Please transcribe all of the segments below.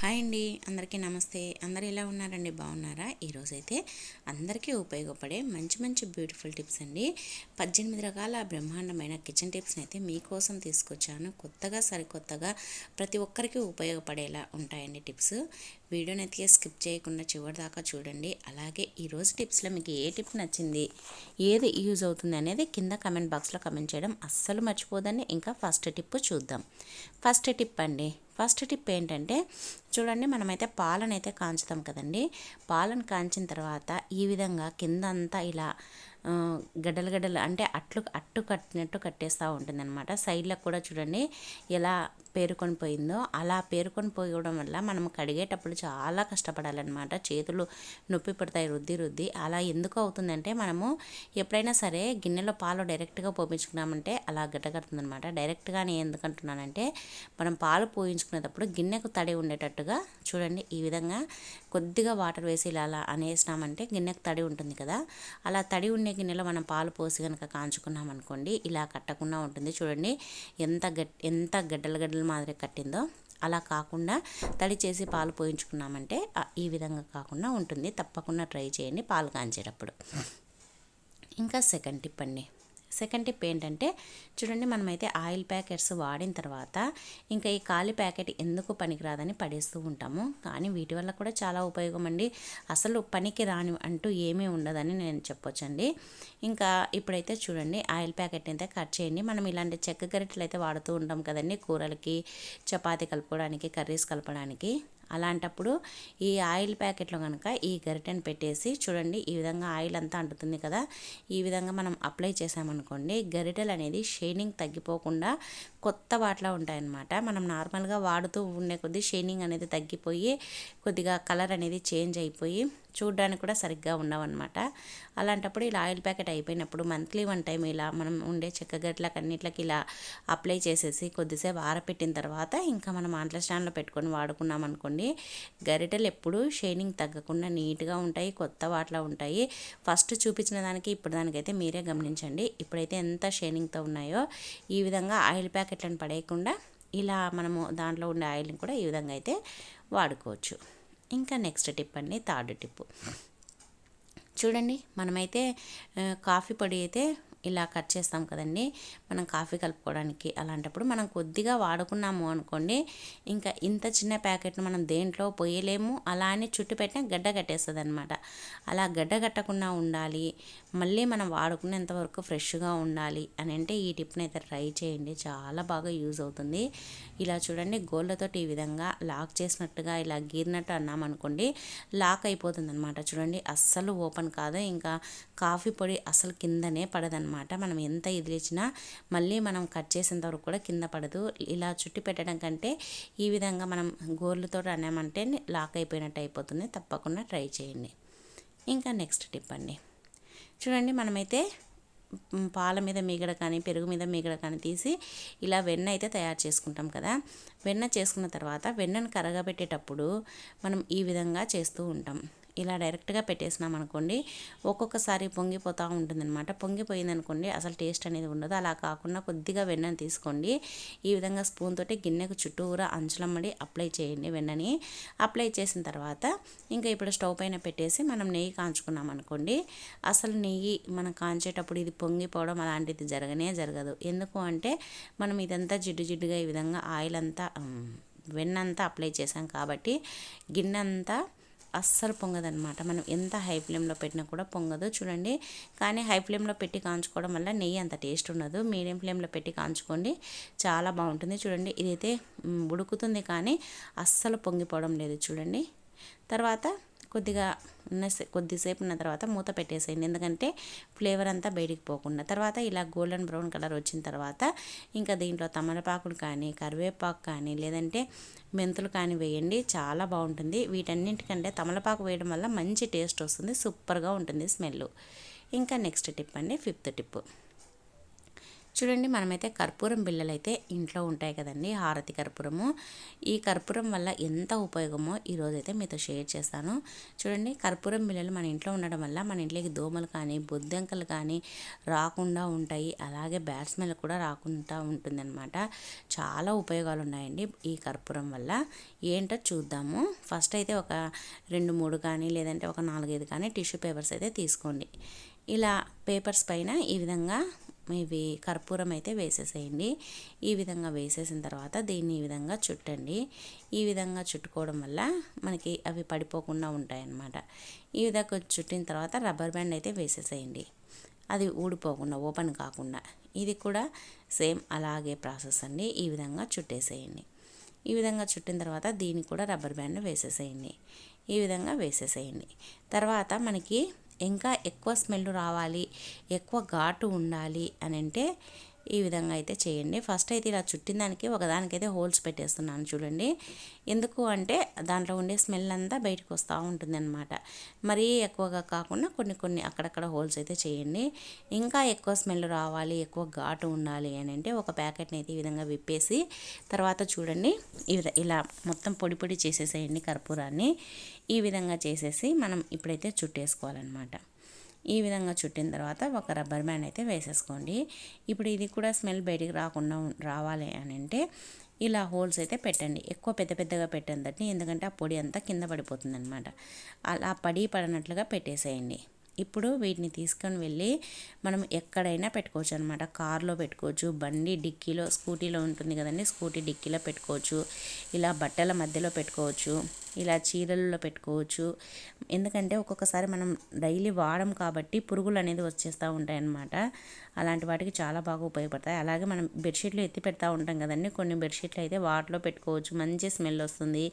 Hi అండి. అందరికీ నమస్తే. అందరు ఎలా ఉన్నారండి? బాగున్నారా? ఈరోజైతే అందరికీ ఉపయోగపడే మంచి మంచి బ్యూటిఫుల్ టిప్స్ అండి. పద్దెనిమిది రకాల బ్రహ్మాండమైన కిచెన్ టిప్స్ని అయితే మీకోసం తీసుకొచ్చాను. కొత్తగా సరికొత్తగా ప్రతి ఒక్కరికి ఉపయోగపడేలా ఉంటాయండి టిప్స్. వీడియోని అయితే స్కిప్ చేయకుండా చివరి దాకా చూడండి. అలాగే ఈరోజు టిప్స్లో మీకు ఏ టిప్ నచ్చింది? ఏది యూజ్ అవుతుంది అనేది కింద కమెంట్ బాక్స్లో కమెంట్ చేయడం అస్సలు మర్చిపోదండి. ఇంకా ఫస్ట్ టిప్ చూద్దాం. ఫస్ట్ టిప్ అండి ఫస్ట్ టిప్ ఏంటంటే చూడండి మనమైతే పాలను అయితే కాంచుతాం కదండి. పాలను కాంచిన తర్వాత ఈ విధంగా కింద అంతా ఇలా గడ్డలు గడ్డలు అంటే అట్లు అట్టు కట్టినట్టు కట్టేస్తూ ఉంటుంది అనమాట సైడ్లకు కూడా చూడండి ఎలా పేరుకొని పోయిందో అలా పేరుకొని పోయడం వల్ల మనం కడిగేటప్పుడు చాలా కష్టపడాలన్నమాట. చేతులు నొప్పి పడతాయి రుద్ది రుద్ది. అలా ఎందుకు అవుతుందంటే మనము ఎప్పుడైనా సరే గిన్నెలో పాలు డైరెక్ట్గా పోపించుకున్నామంటే అలా గడ్డగడుతుంది డైరెక్ట్గా డైరెక్ట్గానే ఎందుకంటున్నానంటే మనం పాలు పోయించుకునేటప్పుడు గిన్నెకు తడి ఉండేటట్టుగా చూడండి ఈ విధంగా కొద్దిగా వాటర్ వేసి ఇలా అలా అనేసినామంటే గిన్నెకు తడి ఉంటుంది కదా. అలా తడి ఉండే గిన్నెలో మనం పాలు పోసి కనుక కాంచుకున్నాం అనుకోండి ఇలా కట్టకుండా ఉంటుంది. చూడండి ఎంత గట్ ఎంత గడ్డలు గడ్డలు మాదిరి కట్టిందో అలా కాకుండా తడి చేసి పాలు పోయించుకున్నామంటే ఈ విధంగా కాకుండా ఉంటుంది. తప్పకుండా ట్రై చేయండి పాలు కాంచేటప్పుడు. ఇంకా సెకండ్ టిప్ అండి. సెకండ్ టిప్ ఏంటంటే చూడండి మనమైతే ఆయిల్ ప్యాకెట్స్ వాడిన తర్వాత ఇంకా ఈ ఖాళీ ప్యాకెట్ ఎందుకు పనికిరాదని పడేస్తూ ఉంటాము. కానీ వీటి వల్ల కూడా చాలా ఉపయోగం అండి అసలు పనికి రాని అంటూ ఏమీ ఉండదని నేను చెప్పొచ్చండి. ఇంకా ఇప్పుడైతే చూడండి ఆయిల్ ప్యాకెట్ అయితే కట్ చేయండి. మనం ఇలాంటి చెక్క గరిటలు అయితే వాడుతూ ఉంటాం కదండి కూరలకి చపాతీ కలుపుకోవడానికి కర్రీస్ కలపడానికి. అలాంటప్పుడు ఈ ఆయిల్ ప్యాకెట్లో కనుక ఈ గరిటెను పెట్టేసి చూడండి ఈ విధంగా ఆయిల్ అంతా అంటుతుంది కదా ఈ విధంగా మనం అప్లై చేసామనుకోండి గరిటెలు అనేది షైనింగ్ తగ్గిపోకుండా కొత్త వాటిలో ఉంటాయన్నమాట. మనం నార్మల్గా వాడుతూ ఉండే కొద్దీ షైనింగ్ అనేది తగ్గిపోయి కొద్దిగా కలర్ అనేది చేంజ్ అయిపోయి చూడడానికి కూడా సరిగ్గా ఉండవన్నమాట. అలాంటప్పుడు ఇలా ఆయిల్ ప్యాకెట్ అయిపోయినప్పుడు మంత్లీ వన్ టైం ఇలా మనం ఉండే చెక్క గట్లకి అన్నిట్లకి ఇలా అప్లై చేసేసి కొద్దిసేపు ఆరపెట్టిన తర్వాత ఇంకా మనం ఆంట్ల స్టాండ్లో పెట్టుకొని వాడుకున్నాం అనుకోండి గరిటెలు ఎప్పుడు షైనింగ్ తగ్గకుండా నీట్గా ఉంటాయి కొత్త వాటిలో ఉంటాయి. ఫస్ట్ చూపించిన దానికి ఇప్పుడు దానికైతే మీరే గమనించండి. ఇప్పుడైతే ఎంత షైనింగ్తో ఉన్నాయో ఈ విధంగా ఆయిల్ ప్యాకెట్లను పడేయకుండా ఇలా మనము దాంట్లో ఉండే ఆయిల్ని కూడా ఈ విధంగా అయితే వాడుకోవచ్చు. ఇంకా నెక్స్ట్ టిప్ అండి థర్డ్ టిప్ చూడండి మనమైతే కాఫీ పొడి అయితే ఇలా కట్ చేస్తాం కదండి. మనం కాఫీ కలుపుకోవడానికి అలాంటప్పుడు మనం కొద్దిగా వాడుకున్నాము అనుకోండి ఇంకా ఇంత చిన్న ప్యాకెట్ను మనం దేంట్లో పోయలేము. అలా అని చుట్టు పెట్టిన గడ్డ కట్టేస్తుంది అనమాట అలా గడ్డ కట్టకుండా ఉండాలి మళ్ళీ మనం వాడుకునేంత వరకు ఫ్రెష్గా ఉండాలి అని అంటే ఈ టిప్ని అయితే ట్రై చేయండి. చాలా బాగా యూజ్ అవుతుంది. ఇలా చూడండి గోళ్ళతో ఈ విధంగా లాక్ చేసినట్టుగా ఇలా గీరినట్టు అన్నామనుకోండి లాక్ అయిపోతుంది అనమాట చూడండి అస్సలు ఓపెన్ కాదు. ఇంకా కాఫీ పొడి అసలు కిందనే పడదనమాట మనం ఎంత ఇదిలిచ్చినా మళ్ళీ మనం కట్ చేసేంత వరకు కూడా కింద పడదు. ఇలా చుట్టి పెట్టడం కంటే ఈ విధంగా మనం గోర్లతో అన్నామంటే లాక్ అయిపోయినట్టు అయిపోతుంది. తప్పకుండా ట్రై చేయండి. ఇంకా నెక్స్ట్ టిప్ అండి. చూడండి మనమైతే పాల మీద మీగడ కానీ పెరుగు మీద మీగడ కానీ తీసి ఇలా వెన్న అయితే తయారు చేసుకుంటాం కదా. వెన్న చేసుకున్న తర్వాత వెన్నను కరగబెట్టేటప్పుడు మనం ఈ విధంగా చేస్తూ ఉంటాం. ఇలా డైరెక్ట్గా పెట్టేసినాం అనుకోండి ఒక్కొక్కసారి పొంగిపోతూ ఉంటుందన్నమాట. పొంగిపోయింది అనుకోండి అసలు టేస్ట్ అనేది ఉండదు. అలా కాకుండా కొద్దిగా వెన్నను తీసుకోండి. ఈ విధంగా స్పూన్ తోటి గిన్నెకు చుట్టూరా అంచులమ్మడి అప్లై చేయండి వెన్నని. అప్లై చేసిన తర్వాత ఇంకా ఇప్పుడు స్టవ్ పైన పెట్టేసి మనం నెయ్యి కాంచుకున్నాం అనుకోండి అసలు నెయ్యి మనం కాంచేటప్పుడు ఇది పొంగిపోవడం అలాంటిది జరగనే జరగదు. ఎందుకు అంటే మనం ఇదంతా జిడ్డు జిడ్డుగా ఈ విధంగా ఆయిల్ అంతా వెన్నంతా అప్లై చేసాం కాబట్టి గిన్నె అంతా అస్సలు పొంగదనమాట మనం ఎంత హై ఫ్లేమ్లో పెట్టినా కూడా పొంగదు. చూడండి. కానీ హై ఫ్లేమ్లో పెట్టి కాంచుకోవడం వల్ల నెయ్యి అంత టేస్ట్ ఉండదు. మీడియం ఫ్లేమ్లో పెట్టి కాంచుకోండి. చాలా బాగుంటుంది. చూడండి. ఇదైతే ఉడుకుతుంది కానీ అస్సలు పొంగిపోవడం లేదు. చూడండి. తర్వాత కొద్దిగా ఉన్న కొద్దిసేపు ఉన్న తర్వాత మూత పెట్టేసేయండి. ఎందుకంటే ఫ్లేవర్ అంతా బయటికి పోకుండా. తర్వాత ఇలా గోల్డెన్ బ్రౌన్ కలర్ వచ్చిన తర్వాత ఇంకా దీంట్లో తమలపాకులు కానీ కరివేపాకు కానీ లేదంటే మెంతులు కానీ వేయండి. చాలా బాగుంటుంది. వీటన్నింటికంటే తమలపాకు వేయడం వల్ల మంచి టేస్ట్ వస్తుంది. సూపర్గా ఉంటుంది స్మెల్ ఇంకా నెక్స్ట్ టిప్ అండి. Fifth tip. చూడండి మనమైతే కర్పూరం బిళ్ళలు అయితే ఇంట్లో ఉంటాయి కదండి హారతి కర్పూరము. ఈ కర్పూరం వల్ల ఎంత ఉపయోగమో ఈరోజైతే మీతో షేర్ చేస్తాను. చూడండి కర్పూరం బిళ్ళలు మన ఇంట్లో ఉండడం వల్ల మన ఇంట్లోకి దోమలు కానీ బొద్దంకలు కానీ రాకుండా ఉంటాయి. అలాగే బ్యాడ్ స్మెల్ కూడా రాకుండా ఉంటుందన్నమాట. చాలా ఉపయోగాలు ఉన్నాయండి ఈ కర్పూరం వల్ల. ఏంటో చూద్దాము. ఫస్ట్ అయితే ఒక రెండు మూడు కానీ లేదంటే ఒక నాలుగైదు కానీ టిష్యూ పేపర్స్ అయితే తీసుకోండి. ఇలా పేపర్స్ పైన ఈ విధంగా ఇవి కర్పూరం అయితే వేసేసేయండి. ఈ విధంగా వేసేసిన తర్వాత దీన్ని ఈ విధంగా చుట్టండి. ఈ విధంగా చుట్టుకోవడం వల్ల మనకి అవి పడిపోకుండా ఉంటాయన్నమాట. ఈ విధంగా చుట్టిన తర్వాత రబ్బర్ బ్యాండ్ అయితే వేసేసేయండి. అది ఊడిపోకుండా ఓపెన్ కాకుండా. ఇది కూడా సేమ్ అలాగే ప్రాసెస్ అండి. ఈ విధంగా చుట్టేసేయండి. ఈ విధంగా చుట్టిన తర్వాత దీనికి కూడా రబ్బర్ బ్యాండ్ వేసేసేయండి. ఈ విధంగా వేసేసేయండి. తర్వాత మనకి ఇంకా ఎక్కువ స్మెల్ రావాలి ఎక్కువ ఘాటు ఉండాలి అని అంటే ఈ విధంగా అయితే చేయండి. ఫస్ట్ అయితే ఇలా చుట్టిన దానికి ఒకదానికైతే హోల్స్ పెట్టేస్తున్నాను చూడండి. ఎందుకు అంటే దాంట్లో ఉండే స్మెల్ అంతా బయటకు వస్తూ ఉంటుంది అనమాట మరీ ఎక్కువగా కాకుండా కొన్ని కొన్ని అక్కడక్కడ హోల్స్ అయితే చేయండి. ఇంకా ఎక్కువ స్మెల్ రావాలి ఎక్కువ ఘాటు ఉండాలి అని అంటే ఒక ప్యాకెట్ని అయితే ఈ విధంగా విప్పేసి తర్వాత చూడండి. ఇలా మొత్తం పొడి పొడి చేసేసేయండి కర్పూరాన్ని. ఈ విధంగా చేసేసి మనం ఇప్పుడైతే చుట్టేసుకోవాలన్నమాట. ఈ విధంగా చుట్టిన తర్వాత ఒక రబ్బర్ బ్యాండ్ అయితే వేసేసుకోండి. ఇప్పుడు ఇది కూడా స్మెల్ బయటికి రాకుండా రావాలి అని అంటే ఇలా హోల్స్ అయితే పెట్టండి. ఎక్కువ పెద్ద పెద్దగా పెట్టండి ఎందుకంటే ఆ పొడి అంతా కింద పడిపోతుంది అనమాట అలా పడి పడినట్లుగా పెట్టేసేయండి. ఇప్పుడు వీటిని తీసుకొని వెళ్ళి మనం ఎక్కడైనా పెట్టుకోవచ్చు అనమాట కార్లో పెట్టుకోవచ్చు బండి డిక్కీలో స్కూటీలో ఉంటుంది కదండి స్కూటీ డిక్కీలో పెట్టుకోవచ్చు ఇలా బట్టల మధ్యలో పెట్టుకోవచ్చు ఇలా చీరలలో పెట్టుకోవచ్చు. ఎందుకంటే ఒక్కొక్కసారి మనం డైలీ వాడడం కాబట్టి పురుగులు అనేది వచ్చేస్తూ ఉంటాయన్నమాట. అలాంటి వాటికి చాలా బాగా ఉపయోగపడతాయి. అలాగే మనం బెడ్షీట్లు ఎత్తి పెడతా ఉంటాం కదండి. కొన్ని బెడ్షీట్లు అయితే వాటిలో పెట్టుకోవచ్చు. మంచి స్మెల్ వస్తుంది.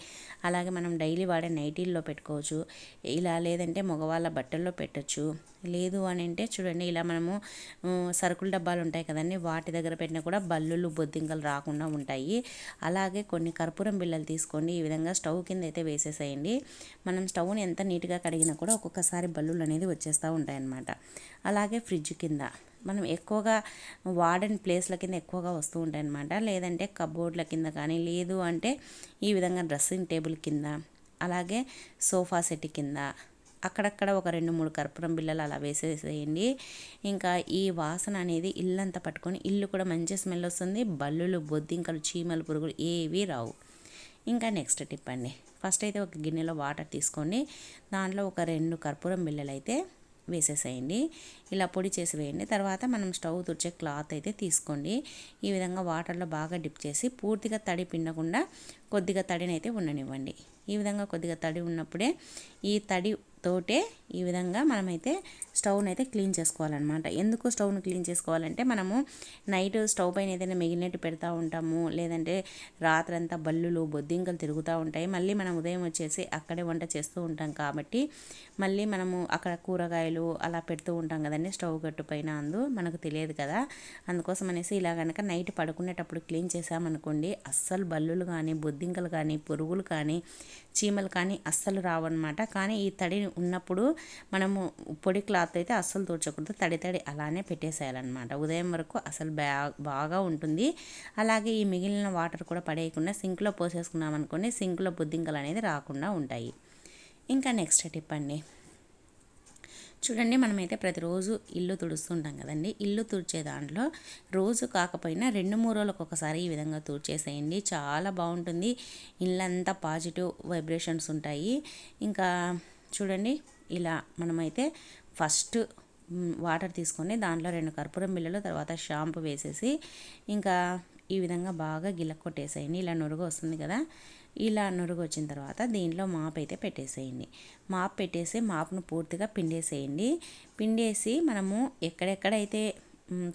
అలాగే మనం డైలీ వాడే నైటీల్లో పెట్టుకోవచ్చు. ఇలా లేదంటే మగవాళ్ళ బట్టల్లో పెట్టచ్చు. లేదు అని అంటే చూడండి ఇలా మనము సరుకుల డబ్బాలు ఉంటాయి కదండి. వాటి దగ్గర పెట్టినా కూడా బల్లులు బొద్దింకలు రాకుండా ఉంటాయి. అలాగే కొన్ని కర్పూరం బిళ్ళలు తీసుకోండి. ఈ విధంగా స్టవ్ కింద అయితే వేసేసేయండి. మనం స్టవ్ని ఎంత నీట్గా కడిగినా కూడా ఒక్కొక్కసారి బల్లులు అనేది వచ్చేస్తూ ఉంటాయన్నమాట. అలాగే ఫ్రిడ్జ్ కింద మనం ఎక్కువగా వాడని ప్లేస్ల కింద ఎక్కువగా వస్తూ ఉంటాయి అన్నమాట లేదంటే కబోర్డ్ల కింద కానీ లేదు అంటే ఈ విధంగా డ్రెస్సింగ్ టేబుల్ కింద అలాగే సోఫా సెట్ కింద అక్కడక్కడ ఒక రెండు మూడు కర్పూరం బిళ్ళలు అలా వేసేసేయండి. ఇంకా ఈ వాసన అనేది ఇల్లంతా పట్టుకొని ఇల్లు కూడా మంచి స్మెల్ వస్తుంది. బల్లులు బొద్దింకలు చీమలు పురుగులు ఏవి రావు. ఇంకా నెక్స్ట్ టిప్ అండి. ఫస్ట్ అయితే ఒక గిన్నెలో వాటర్ తీసుకోండి. దాంట్లో ఒక రెండు కర్పూరం బిళ్ళలు అయితే వేసేసేయండి. ఇలా పొడి చేసి వేయండి. తర్వాత మనం స్టవ్ తుడిచే క్లాత్ అయితే తీసుకోండి. ఈ విధంగా వాటర్లో బాగా డిప్ చేసి పూర్తిగా తడి పిండకుండా కొద్దిగా తడినైతే ఉండనివ్వండి. ఈ విధంగా కొద్దిగా తడి ఉన్నప్పుడే ఈ తడి తోటే ఈ విధంగా మనమైతే స్టవ్ని అయితే క్లీన్ చేసుకోవాలన్నమాట. ఎందుకు స్టవ్ను క్లీన్ చేసుకోవాలంటే మనము నైట్ స్టవ్ పైన ఏదైనా మిగిలినట్టు పెడతా ఉంటాము. లేదంటే రాత్రంతా బల్లులు బొద్దింకలు తిరుగుతూ ఉంటాయి. మళ్ళీ మనం ఉదయం వచ్చేసి అక్కడే వంట చేస్తూ ఉంటాం కాబట్టి మళ్ళీ మనము అక్కడ కూరగాయలు అలా పెడుతూ ఉంటాం కదండి స్టవ్ గట్టు పైన అందు మనకు తెలియదు కదా. అందుకోసం అనేసి ఇలా కనుక నైట్ పడుకునేటప్పుడు క్లీన్ చేసామనుకోండి అస్సలు బల్లులు కానీ బొద్దింకలు కానీ పురుగులు కానీ చీమలు కానీ అస్సలు రావన్నమాట. కానీ ఈ తడి ఉన్నప్పుడు మనము పొడి క్లాత్ అయితే అస్సలు తోడ్చకూడదు. తడి తడి అలానే పెట్టేసేయాలన్నమాట. ఉదయం వరకు అసలు బాగా ఉంటుంది. అలాగే ఈ మిగిలిన వాటర్ కూడా పడేయకుండా సింక్లో పోసేసుకున్నాం అనుకోండి సింక్లో బుద్ధింకలు అనేది రాకుండా ఉంటాయి. ఇంకా నెక్స్ట్ టిప్ అండి. చూడండి మనమైతే ప్రతిరోజు ఇల్లు తుడుస్తుంటాం కదండి. ఇల్లు తుడిచే దాంట్లో రోజు కాకపోయినా రెండు మూడు రోజులకు ఒకసారి ఈ విధంగా తుడిచేసేయండి. చాలా బాగుంటుంది. ఇల్లంతా పాజిటివ్ వైబ్రేషన్స్ ఉంటాయి. ఇంకా చూడండి ఇలా మనమైతే ఫస్ట్ వాటర్ తీసుకొని దాంట్లో రెండు కర్పూరం బిళ్ళలు తర్వాత షాంపూ వేసేసి ఇంకా ఈ విధంగా బాగా గిలక్కొట్టేసేయండి. ఇలా నురుగు వస్తుంది కదా. ఇలా నురుగు వచ్చిన తర్వాత దీంట్లో మాప్ అయితే పెట్టేసేయండి. మాప్ పెట్టేసి మాప్ను పూర్తిగా పిండేసేయండి. పిండేసి మనము ఎక్కడెక్కడైతే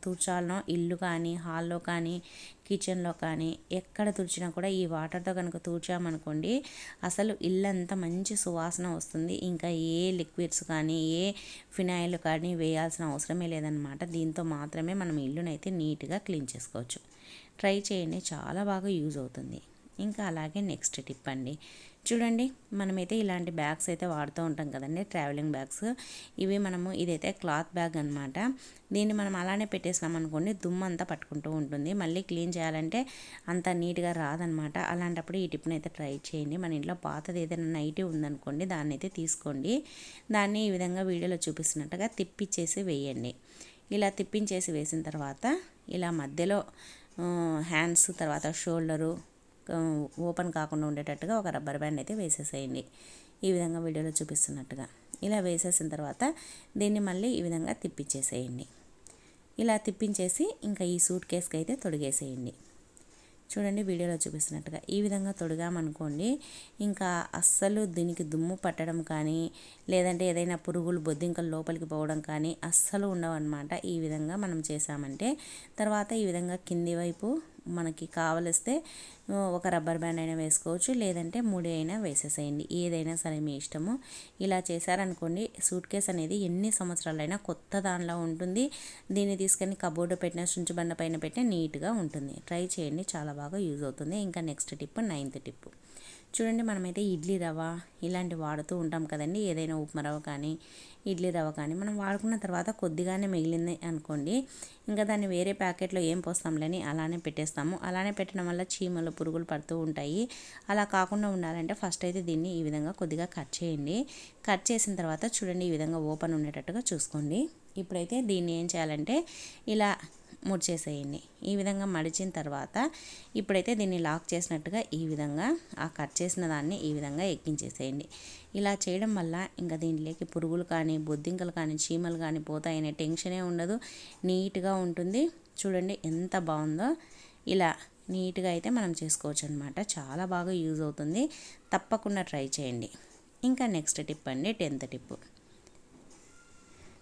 తుడిచాలనో ఇల్లు కానీ హాల్లో కానీ కిచెన్లో కానీ ఎక్కడ తుడిచినా కూడా ఈ వాటర్తో కనుక తుడిచామనుకోండి అసలు ఇల్లంతా మంచి సువాసన వస్తుంది. ఇంకా ఏ లిక్విడ్స్ కానీ ఏ ఫినాయిల్ కానీ వేయాల్సిన అవసరమే లేదనమాట దీంతో మాత్రమే మనం ఇల్లునైతే నీట్గా క్లీన్ చేసుకోవచ్చు. ట్రై చేయండి. చాలా బాగా యూజ్ అవుతుంది. ఇంకా అలాగే నెక్స్ట్ టిప్ అండి. చూడండి మనమైతే ఇలాంటి బ్యాగ్స్ అయితే వాడుతూ ఉంటాం కదండి ట్రావెలింగ్ బ్యాగ్స్ ఇవి మనము ఇదైతే క్లాత్ బ్యాగ్ అనమాట దీన్ని మనం అలానే పెట్టేసినాం అనుకోండి దుమ్ము అంతా పట్టుకుంటూ ఉంటుంది. మళ్ళీ క్లీన్ చేయాలంటే అంత నీట్గా రాదనమాట అలాంటప్పుడు ఈ టిప్ని అయితే ట్రై చేయండి. మన ఇంట్లో పాతది ఏదైనా నైటీ ఉందనుకోండి దాన్ని అయితే తీసుకోండి. దాన్ని ఈ విధంగా వీడియోలో చూపిస్తున్నట్టుగా తిప్పిచ్చేసి వేయండి. ఇలా తిప్పించేసి వేసిన తర్వాత ఇలా మధ్యలో హ్యాండ్స్ తర్వాత షోల్డరు ఓపెన్ కాకుండా ఉండేటట్టుగా ఒక రబ్బర్ బ్యాండ్ అయితే వేసేసేయండి. ఈ విధంగా వీడియోలో చూపిస్తున్నట్టుగా. ఇలా వేసేసిన తర్వాత దీన్ని మళ్ళీ ఈ విధంగా తిప్పించేసేయండి. ఇలా తిప్పించేసి ఇంకా ఈ సూట్ కేస్కి అయితే తొడిగేసేయండి. చూడండి వీడియోలో చూపిస్తున్నట్టుగా. ఈ విధంగా తొడిగామనుకోండి ఇంకా అస్సలు దీనికి దుమ్ము పట్టడం కానీ లేదంటే ఏదైనా పురుగులు బొద్దింకలు లోపలికి పోవడం కానీ అస్సలు ఉండవన్నమాట. ఈ విధంగా మనం చేసామంటే తర్వాత ఈ విధంగా కింది వైపు మనకి కావలిస్తే ఒక రబ్బర్ బ్యాండ్ అయినా వేసుకోవచ్చు లేదంటే ముడి అయినా వేసేసేయండి. ఏదైనా సరే మీ ఇష్టము. ఇలా చేశారనుకోండి సూట్ కేస్ అనేది ఎన్ని సంవత్సరాలైనా కొత్త దానిలో ఉంటుంది. దీన్ని తీసుకొని కబోర్డు పెట్టిన బండ పైన పెట్టిన నీట్గా ఉంటుంది. ట్రై చేయండి చాలా బాగా యూజ్ అవుతుంది. ఇంకా నెక్స్ట్ టిప్ నైన్త్ టిప్. చూడండి మనమైతే ఇడ్లీ రవ్వ ఇలాంటివి వాడుతూ ఉంటాం కదండి. ఏదైనా ఉప్మా రవ్వ కానీ ఇడ్లీ రవ్వ కానీ మనం వాడుకున్న తర్వాత కొద్దిగానే మిగిలింది అనుకోండి ఇంకా దాన్ని వేరే ప్యాకెట్లో ఏం పోస్తాంలేని అలానే పెట్టేస్తాము. అలానే పెట్టడం వల్ల చీమలు పురుగులు పడుతూ ఉంటాయి. అలా కాకుండా ఉండాలంటే ఫస్ట్ అయితే దీన్ని ఈ విధంగా కొద్దిగా కట్ చేయండి. కట్ చేసిన తర్వాత చూడండి ఈ విధంగా ఓపెన్ ఉండేటట్టుగా చూసుకోండి. ఇప్పుడైతే దీన్ని ఏం చేయాలంటే ఇలా ముడిచేసేయండి. ఈ విధంగా మడిచిన తర్వాత ఇప్పుడైతే దీన్ని లాక్ చేసినట్టుగా ఈ విధంగా ఆ కట్ చేసిన దాన్ని ఈ విధంగా ఎక్కించేసేయండి. ఇలా చేయడం వల్ల ఇంకా దీంట్లోకి పురుగులు కానీ బొద్దింకలు కానీ చీమలు కానీ పోతాయనే టెన్షనే ఉండదు. నీట్గా ఉంటుంది. చూడండి ఎంత బాగుందో. ఇలా నీట్గా అయితే మనం చేసుకోవచ్చు అనమాట చాలా బాగా యూజ్ అవుతుంది. తప్పకుండా ట్రై చేయండి. ఇంకా నెక్స్ట్ టిప్ అండి టెన్త్ టిప్.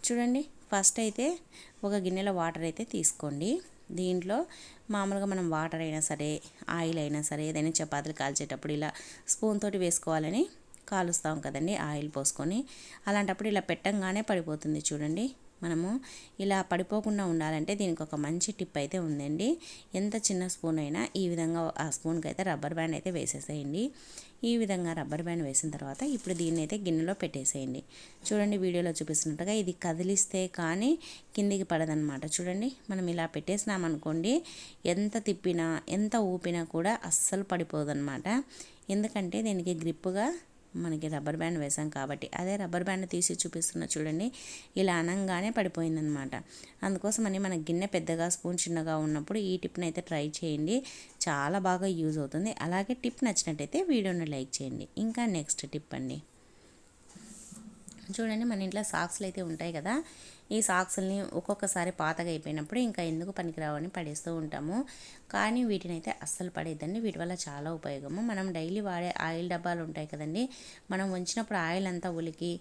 చూడండి ఫస్ట్ అయితే ఒక గిన్నెలో వాటర్ అయితే తీసుకోండి. దీంట్లో మామూలుగా మనం వాటర్ అయినా సరే ఆయిల్ అయినా సరే ఏదైనా చపాతీలు కాల్చేటప్పుడు ఇలా స్పూన్ తోటి వేసుకోవాలని కాలుస్తాం కదండి ఆయిల్ పోసుకొని. అలాంటప్పుడు ఇలా పెట్టంగానే పడిపోతుంది చూడండి. మనము ఇలా పడిపోకుండా ఉండాలంటే దీనికి ఒక మంచి టిప్ అయితే ఉందండి. ఎంత చిన్న స్పూన్ అయినా ఈ విధంగా ఆ స్పూన్కి అయితే రబ్బర్ బ్యాండ్ అయితే వేసేసేయండి. ఈ విధంగా రబ్బర్ బ్యాండ్ వేసిన తర్వాత ఇప్పుడు దీన్ని అయితే గిన్నెలో పెట్టేసేయండి. చూడండి వీడియోలో చూపిస్తున్నట్టుగా ఇది కదిలిస్తే కానీ కిందికి పడదనమాట చూడండి మనం ఇలా పెట్టేసినామనుకోండి ఎంత తిప్పినా ఎంత ఊపినా కూడా అస్సలు పడిపోదనమాట ఎందుకంటే దీనికి గ్రిప్పుగా మనకి రబ్బర్ బ్యాండ్ వేసాం కాబట్టి అదే రబ్బర్ బ్యాండ్ తీసి చూపిస్తున్న చూడండి ఇలా అనంగానే పడిపోయిందనమాట. అందుకోసమని మన గిన్నె పెద్దగా స్పూన్ చిన్నగా ఉన్నప్పుడు ఈ టిప్ని అయితే ట్రై చేయండి. చాలా బాగా యూజ్ అవుతుంది. అలాగే టిప్ నచ్చినట్టయితే వీడియోని లైక్ చేయండి. ఇంకా నెక్స్ట్ టిప్ అండి. చూడండి మన ఇంట్లో సాక్స్లు అయితే ఉంటాయి కదా ఈ సాక్స్ని ఒక్కొక్కసారి పాతగా అయిపోయినప్పుడు ఇంకా ఎందుకు పనికిరావని పడేస్తూ ఉంటాము. కానీ వీటిని అయితే అస్సలు పడేద్దండి వీటి వల్ల చాలా ఉపయోగము. మనం డైలీ వాడే ఆయిల్ డబ్బాలు ఉంటాయి కదండి. మనం ఉంచినప్పుడు ఆయిల్ అంతా ఉలికి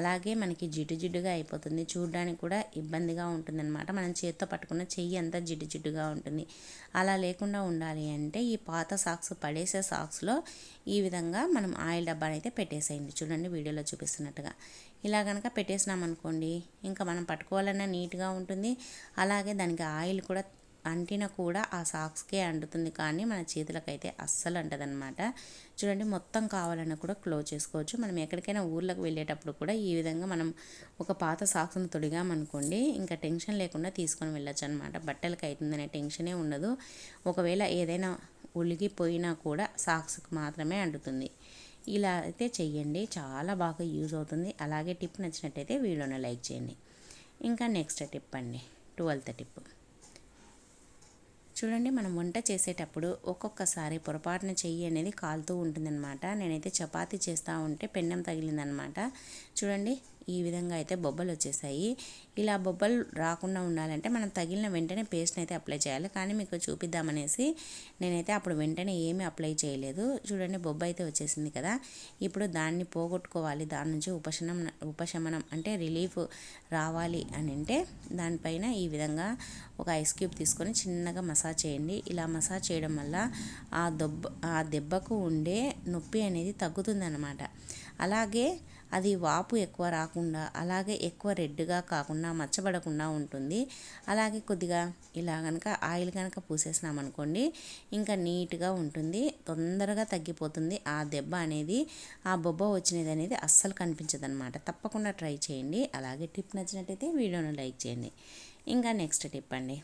అలాగే మనకి జిడ్డు జిడ్డుగా అయిపోతుంది. చూడడానికి కూడా ఇబ్బందిగా ఉంటుందన్నమాట. మనం చేత్తో పట్టుకున్న చెయ్యి అంతా జిడ్డు జిడ్డుగా ఉంటుంది. అలా లేకుండా ఉండాలి అంటే ఈ పాత సాక్స్ పడేసే సాక్స్లో ఈ విధంగా మనం ఆయిల్ డబ్బాని అయితే పెట్టేసేయండి. చూడండి వీడియోలో చూపిస్తున్నట్టుగా. ఇలా కనుక పెట్టేసినామనుకోండి ఇంకా మనం పట్టుకోవాలన్నా నీట్గా ఉంటుంది. అలాగే దానికి ఆయిల్ కూడా అంటిన కూడా ఆ సాక్స్కే అంటుతుంది. కానీ మన చేతులకైతే అస్సలు అంటదనమాట చూడండి మొత్తం కావాలన్నా కూడా క్లోజ్ చేసుకోవచ్చు. మనం ఎక్కడికైనా ఊర్లకు వెళ్ళేటప్పుడు కూడా ఈ విధంగా మనం ఒక పాత సాక్స్ను తొడిగామనుకోండి ఇంకా టెన్షన్ లేకుండా తీసుకొని వెళ్ళొచ్చు అనమాట బట్టలకి అవుతుందనే టెన్షనే ఉండదు. ఒకవేళ ఏదైనా ఉలిగిపోయినా కూడా సాక్స్కి మాత్రమే అంటుతుంది. ఇలా అయితే చెయ్యండి. చాలా బాగా యూజ్ అవుతుంది. అలాగే టిప్ నచ్చినట్టయితే వీడియోని లైక్ చేయండి. ఇంకా నెక్స్ట్ టిప్ అండి. Twelfth tip. చూడండి మనం వంట చేసేటప్పుడు ఒక్కొక్కసారి పొరపాటున చెయ్యి అనేది కాలుతూ ఉంటుందన్నమాట. నేనైతే చపాతీ చేస్తూ ఉంటే పెన్నం తగిలిందనమాట చూడండి ఈ విధంగా అయితే బొబ్బలు వచ్చేసాయి. ఇలా బొబ్బలు రాకుండా ఉండాలంటే మనం తగిలిన వెంటనే పేస్ట్ని అయితే అప్లై చేయాలి. కానీ మీకు చూపిద్దామనేసి నేనైతే అప్పుడు వెంటనే ఏమీ అప్లై చేయలేదు. చూడండి బొబ్బ అయితే వచ్చేసింది కదా. ఇప్పుడు దాన్ని పోగొట్టుకోవాలి. దాని నుంచి ఉపశమనం ఉపశమనం అంటే రిలీఫ్ రావాలి అని అంటే దానిపైన ఈ విధంగా ఒక ఐస్ క్యూబ్ తీసుకొని చిన్నగా మసాజ్ చేయండి. ఇలా మసాజ్ చేయడం వల్ల ఆ దెబ్బ ఆ దెబ్బకు ఉండే నొప్పి అనేది తగ్గుతుంది అలాగే అది వాపు ఎక్కువ రాకుండా అలాగే ఎక్కువ రెడ్గా కాకుండా మచ్చబడకుండా ఉంటుంది. అలాగే కొద్దిగా ఇలా కనుక ఆయిల్ కనుక పూసేసినామనుకోండి ఇంకా నీట్గా ఉంటుంది. తొందరగా తగ్గిపోతుంది. ఆ దెబ్బ అనేది ఆ బొబ్బ వచ్చినది అనేది అస్సలు కనిపించదు అనమాట తప్పకుండా ట్రై చేయండి. అలాగే టిప్ నచ్చినట్టయితే వీడియోను లైక్ చేయండి. ఇంకా నెక్స్ట్ టిప్ అండి.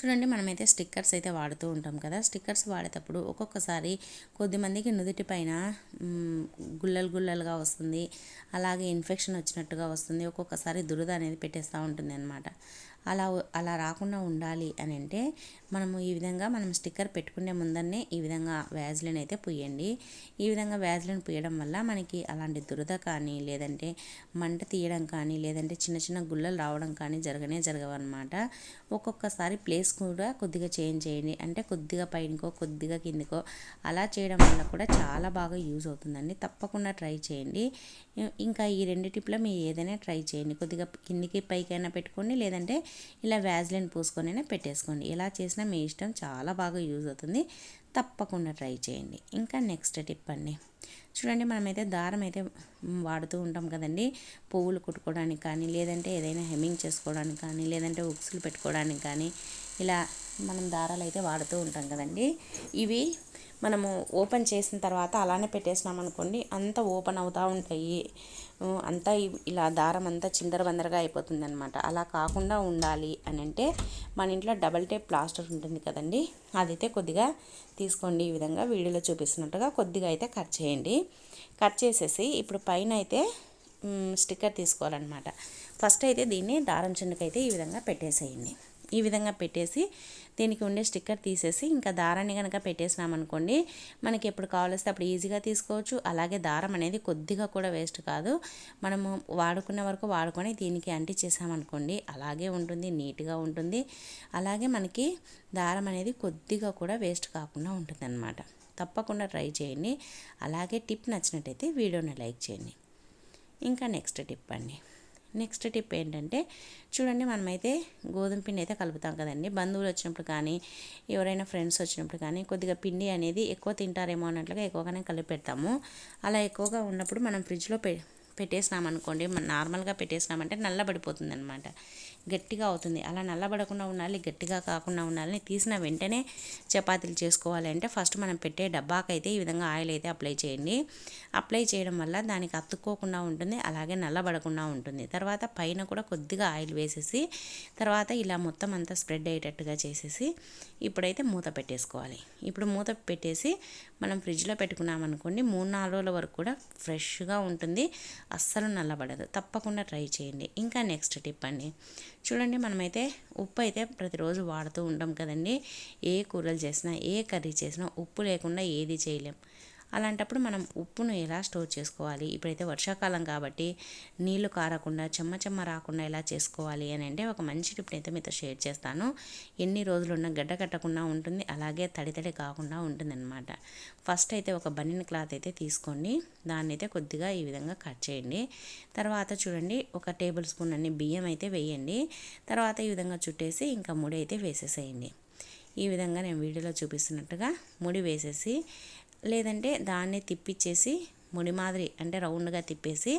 చూడండి మనమైతే స్టిక్కర్స్ అయితే వాడుతూ ఉంటాం కదా. స్టిక్కర్స్ వాడేటప్పుడు ఒక్కొక్కసారి కొద్దిమందికి నుదుటి పైన గుల్లలు గుల్లలుగా వస్తుంది. అలాగే ఇన్ఫెక్షన్ వచ్చినట్టుగా వస్తుంది. ఒక్కొక్కసారి దురద అనేది పెట్టేస్తూ ఉంటుంది అనమాట అలా అలా రాకుండా ఉండాలి అని అంటే మనము ఈ విధంగా మనం స్టిక్కర్ పెట్టుకునే ముందరనే ఈ విధంగా వ్యాజ్లిన్ అయితే పుయ్యండి. ఈ విధంగా వ్యాజ్లిన్ పుయ్యడం వల్ల మనకి అలాంటి దురద కానీ లేదంటే మంట తీయడం కానీ లేదంటే చిన్న చిన్న గుల్లలు రావడం కానీ జరగనే జరగవన్నమాట. ఒక్కొక్కసారి ప్లేస్ కూడా కొద్దిగా చేంజ్ చేయండి. అంటే కొద్దిగా పైనకో కొద్దిగా కిందకో అలా చేయడం వల్ల కూడా చాలా బాగా యూజ్ అవుతుందండి. తప్పకుండా ట్రై చేయండి. ఇంకా ఈ రెండు టిప్లో మీరు ఏదైనా ట్రై చేయండి. కొద్దిగా కిందికి పైకైనా పెట్టుకోండి లేదంటే ఇలా వ్యాజ్లైన్ పూసుకొని పెట్టేసుకోండి. ఇలా చేసినా మీ ఇష్టం చాలా బాగా యూజ్ అవుతుంది. తప్పకుండా ట్రై చేయండి. ఇంకా నెక్స్ట్ టిప్ అండి. చూడండి మనమైతే దారం అయితే వాడుతూ ఉంటాం కదండి. పువ్వులు కుట్టుకోవడానికి కానీ లేదంటే ఏదైనా హెమ్మింగ్ చేసుకోవడానికి కానీ లేదంటే ఉక్సులు పెట్టుకోవడానికి కానీ ఇలా మనం దారాలు అయితే వాడుతూ ఉంటాం కదండి. ఇవి మనము ఓపెన్ చేసిన తర్వాత అలానే పెట్టేసినాం అనుకోండి అంత ఓపెన్ అవుతూ ఉంటాయి. అంతా ఇలా దారం అంతా చిందరబందరగా అయిపోతుంది అనమాట అలా కాకుండా ఉండాలి అని అంటే మన ఇంట్లో డబల్ టేప్ ప్లాస్టర్ ఉంటుంది కదండి అదైతే కొద్దిగా తీసుకోండి. ఈ విధంగా వీడియోలో చూపిస్తున్నట్టుగా కొద్దిగా అయితే కట్ చేయండి. కట్ చేసేసి ఇప్పుడు పైన అయితే స్టిక్కర్ తీసుకోవాలన్నమాట. ఫస్ట్ అయితే దీన్ని దారం చిన్నకైతే ఈ విధంగా పెట్టేసేయండి. ఈ విధంగా పెట్టేసి దీనికి ఉండే స్టిక్కర్ తీసేసి ఇంకా దారాన్ని కనుక పెట్టేసినామనుకోండి మనకి ఎప్పుడు కావాల్స్తే అప్పుడు ఈజీగా తీసుకోవచ్చు. అలాగే దారం అనేది కొద్దిగా కూడా వేస్ట్ కాదు. మనము వాడుకునే వరకు వాడుకొని దీనికి అంటించేసామనుకోండి అలాగే ఉంటుంది నీట్గా ఉంటుంది. అలాగే మనకి దారం అనేది కొద్దిగా కూడా వేస్ట్ కాకుండా ఉంటుంది తప్పకుండా ట్రై చేయండి. అలాగే టిప్ నచ్చినట్టయితే వీడియోని లైక్ చేయండి. ఇంకా నెక్స్ట్ టిప్ అండి. నెక్స్ట్ టిప్ ఏంటంటే చూడండి మనమైతే గోధుమ పిండి అయితే కలుపుతాం కదండి. బంధువులు వచ్చినప్పుడు కానీ ఎవరైనా ఫ్రెండ్స్ వచ్చినప్పుడు కానీ కొద్దిగా పిండి అనేది ఎక్కువ తింటారేమో అన్నట్లుగా ఎక్కువగానే కలిపి పెడతాము. అలా ఎక్కువగా ఉన్నప్పుడు మనం ఫ్రిడ్జ్లో పె పెట్టేసినామనుకోండి నార్మల్గా పెట్టేసినామంటే నల్లబడిపోతుంది అనమాట గట్టిగా అవుతుంది. అలా నల్లబడకుండా ఉండాలి గట్టిగా కాకుండా ఉండాలని తీసిన వెంటనే చపాతీలు చేసుకోవాలి అంటే ఫస్ట్ మనం పెట్టే డబ్బాకైతే ఈ విధంగా ఆయిల్ అయితే అప్లై చేయండి. అప్లై చేయడం వల్ల దానికి అతుక్కోకుండా ఉంటుంది అలాగే నల్లబడకుండా ఉంటుంది. తర్వాత పైన కూడా కొద్దిగా ఆయిల్ వేసేసి తర్వాత ఇలా మొత్తం అంతా స్ప్రెడ్ అయ్యేటట్టుగా చేసేసి ఇప్పుడైతే మూత పెట్టేసుకోవాలి. ఇప్పుడు మూత పెట్టేసి మనం ఫ్రిడ్జ్లో పెట్టుకున్నామనుకోండి మూడు నాలుగు రోజుల వరకు కూడా ఫ్రెష్గా ఉంటుంది అస్సలు నల్లబడదు. తప్పకుండా ట్రై చేయండి. ఇంకా నెక్స్ట్ టిప్ అండి. చూడండి మనమైతే ఉప్పు అయితే ప్రతిరోజు వాడుతూ ఉంటాం కదండి. ఏ కూరలు చేసినా ఏ కర్రీ చేసినా ఉప్పు లేకుండా ఏది చేయలేం. అలాంటప్పుడు మనం ఉప్పును ఎలా స్టోర్ చేసుకోవాలి? ఇప్పుడైతే వర్షాకాలం కాబట్టి నీళ్ళు కారకుండా చెమ్మ చెమ్మ రాకుండా ఎలా చేసుకోవాలి అని అంటే ఒక మంచి టిప్ని అయితే మీతో షేర్ చేస్తాను. ఎన్ని రోజులున్నా గడ్డ కట్టకుండా ఉంటుంది అలాగే తడి తడి కాకుండా ఉంటుందన్నమాట. ఫస్ట్ అయితే ఒక బనిన్ క్లాత్ అయితే తీసుకోండి. దాన్ని అయితే కొద్దిగా ఈ విధంగా కట్ చేయండి. తర్వాత చూడండి ఒక టేబుల్ స్పూన్ అన్ని బియ్యం అయితే వేయండి. తర్వాత ఈ విధంగా చుట్టేసి ఇంకా ముడి అయితే వేసేసేయండి. ఈ విధంగా నేను వీడియోలో చూపిస్తున్నట్టుగా ముడి వేసేసి లేదంటే దాన్ని తిప్పిచ్చేసి ముడి మాదిరి అంటే రౌండ్గా తిప్పేసి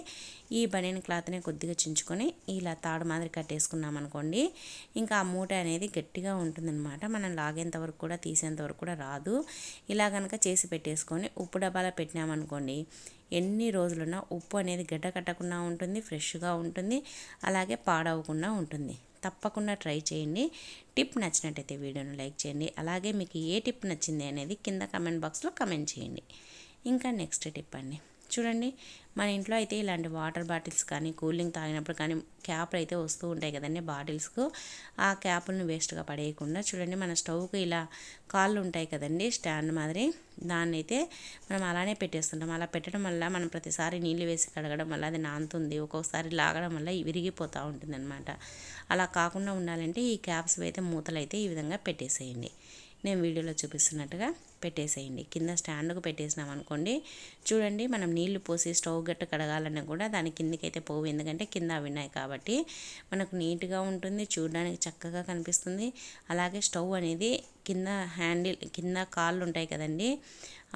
ఈ బనియన్ క్లాత్ని కొద్దిగా చించుకొని ఇలా తాడు మాదిరి కట్టేసుకున్నాం అనుకోండి. ఇంకా ఆ మూట అనేది గట్టిగా ఉంటుందన్నమాట. మనం లాగేంత వరకు కూడా తీసేంత వరకు కూడా రాదు. ఇలా కనుక చేసి పెట్టేసుకొని ఉప్పు డబ్బాలో పెట్టినామనుకోండి ఎన్ని రోజులున్నా ఉప్పు అనేది గడ్డ కట్టకుండా ఉంటుంది ఫ్రెష్గా ఉంటుంది అలాగే పాడవకుండా ఉంటుంది. తప్పకుండా ట్రై చేయండి. టిప్ నచ్చినట్టయితే వీడియోను లైక్ చేయండి. అలాగే మీకు ఏ టిప్ నచ్చింది అనేది కింద కమెంట్ బాక్స్లో కమెంట్ చేయండి. ఇంకా నెక్స్ట్ టిప్ అండి. చూడండి మన ఇంట్లో అయితే ఇలాంటి వాటర్ బాటిల్స్ కానీ కూలింగ్ తాగినప్పుడు కానీ క్యాప్లు అయితే వస్తూ ఉంటాయి కదండి బాటిల్స్కు. ఆ క్యాప్లను వేస్ట్గా పడేయకుండా చూడండి మన స్టవ్కి ఇలా కాళ్ళు ఉంటాయి కదండి స్టాండ్ మాదిరి. దాన్ని అయితే మనం అలానే పెట్టేస్తుంటాం. అలా పెట్టడం వల్ల మనం ప్రతిసారి నీళ్ళు వేసి కడగడం వల్ల అది నాంతుంది. ఒక్కొక్కసారి లాగడం వల్ల విరిగిపోతూ ఉంటుంది అలా కాకుండా ఉండాలంటే ఈ క్యాప్స్ అయితే మూతలు అయితే ఈ విధంగా పెట్టేసేయండి. నేను వీడియోలో చూపిస్తున్నట్టుగా పెట్టేసేయండి. కింద స్టాండ్కు పెట్టేసినాం అనుకోండి. చూడండి మనం నీళ్ళు పోసి స్టవ్ గట్టు కడగాలన్నా కూడా దాని కిందకైతే పోవు. ఎందుకంటే కింద అవి ఉన్నాయి కాబట్టి మనకు నీట్గా ఉంటుంది చూడడానికి చక్కగా కనిపిస్తుంది. అలాగే స్టవ్ అనేది కింద హ్యాండిల్ కింద కాళ్ళు ఉంటాయి కదండి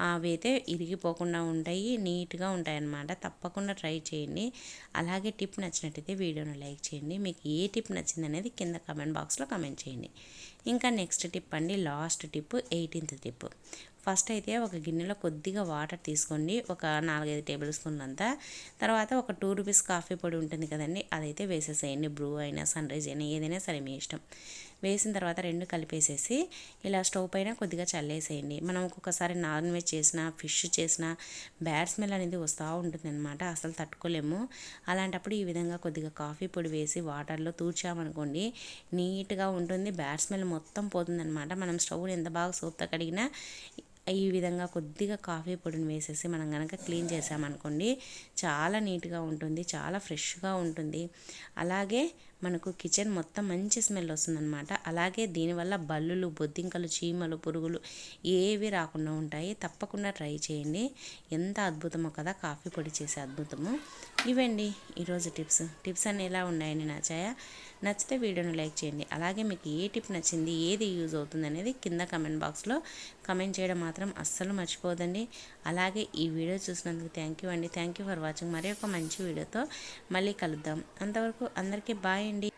అవి అయితే ఇరిగిపోకుండా ఉంటాయి నీట్గా ఉంటాయి అన్నమాట తప్పకుండా ట్రై చేయండి. అలాగే టిప్ నచ్చినట్టయితే వీడియోని లైక్ చేయండి. మీకు ఏ టిప్ నచ్చింది అనేది కింద కమెంట్ బాక్స్లో కమెంట్ చేయండి. ఇంకా నెక్స్ట్ టిప్ అండి last tip eighteenth tip. First అయితే ఒక గిన్నెలో కొద్దిగా వాటర్ తీసుకోండి ఒక నాలుగైదు టేబుల్ స్పూన్లు అంతా. తర్వాత ఒక టూ రూపీస్ కాఫీ పొడి ఉంటుంది కదండి అదైతే వేసేసేయండి. బ్రూ అయినా సన్ రైజ్ అయినా ఏదైనా సరే మీ ఇష్టం. వేసిన తర్వాత రెండు కలిపేసేసి ఇలా స్టవ్ పైన కొద్దిగా చల్లేసేయండి. మనం ఒక్కొక్కసారి నాన్ వెజ్ చేసిన ఫిష్ చేసిన బ్యాడ్ స్మెల్ అనేది వస్తూ ఉంటుంది అనమాట అసలు తట్టుకోలేము. అలాంటప్పుడు ఈ విధంగా కొద్దిగా కాఫీ పొడి వేసి వాటర్లో తూర్చామనుకోండి నీట్గా ఉంటుంది బ్యాడ్ స్మెల్ మొత్తం పోతుందనమాట మనం స్టవ్ని ఎంత బాగా సోప్తో కడిగినా ఈ విధంగా కొద్దిగా కాఫీ పొడిని వేసేసి మనం కనుక క్లీన్ చేసామనుకోండి చాలా నీట్గా ఉంటుంది చాలా ఫ్రెష్గా ఉంటుంది. అలాగే మనకు కిచెన్ మొత్తం మంచి స్మెల్ వస్తుందన్నమాట. అలాగే దీనివల్ల బల్లులు బొద్దింకలు చీమలు పురుగులు ఏవి రాకుండా ఉంటాయి తప్పకుండా ట్రై చేయండి. ఎంత అద్భుతమో కదా కాఫీ పొడి చేసే అద్భుతము. ఇవండి ఈరోజు టిప్స్. టిప్స్ అన్నీ ఎలా ఉన్నాయని నచ్చాయా నచ్చితే వీడియోను లైక్ చేయండి. అలాగే మీకు ఏ టిప్ నచ్చింది ఏది యూజ్ అవుతుంది అనేది కింద కమెంట్ బాక్స్లో కమెంట్ చేయడం మాత్రం అస్సలు మర్చిపోదండి. అలాగే ఈ వీడియో చూసినందుకు థ్యాంక్ యూ అండి. Thank you for watching. మరి ఒక మంచి వీడియోతో మళ్ళీ కలుద్దాం. అంతవరకు అందరికీ బాయ్ అండి.